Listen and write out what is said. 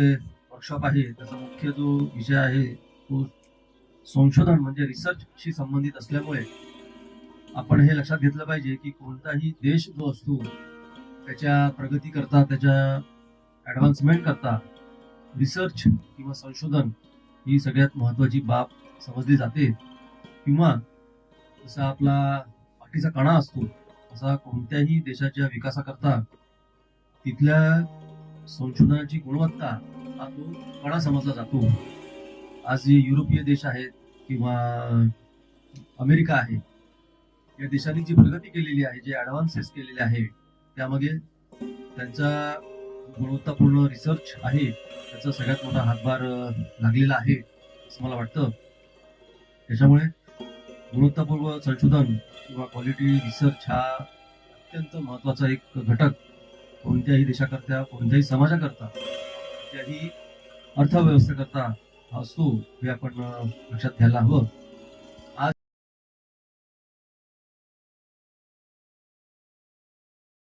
Workshop आहे. त्याचा मुख्य जो विषय आहे तो संशोधन म्हणजे रिसर्चशी संबंधित असल्यामुळे आपण हे लक्षात घेतलं पाहिजे की कोणताही देश जो असतो त्याच्या प्रगती करता त्याच्या ॲडव्हान्समेंट करता रिसर्च किंवा संशोधन ही सगळ्यात महत्वाची बाब समजली जाते. किंवा जसा आपला पाठीचा कणा असतो तसा कोणत्याही देशाच्या विकासाकरता तिथल्या संशोधनाची गुणवत्ता हा तो कणा समजला जातो. आज जे युरोपीय देश आहेत किंवा अमेरिका आहे या देशांनी जी प्रगती केलेली आहे जे ॲडव्हान्सेस केलेले आहे त्यामागे त्यांचा गुणवत्तापूर्ण रिसर्च आहे त्याचा सगळ्यात मोठा हातभार लागलेला आहे असं मला वाटतं. त्याच्यामुळे गुणवत्तापूर्व संशोधन किंवा क्वालिटी रिसर्च हा अत्यंत महत्त्वाचा एक घटक कोणत्याही देशाकरता कोणत्याही समाजाकरता कोणत्याही अर्थव्यवस्थेकरता असतो हे आपण लक्षात घ्यायला हवं.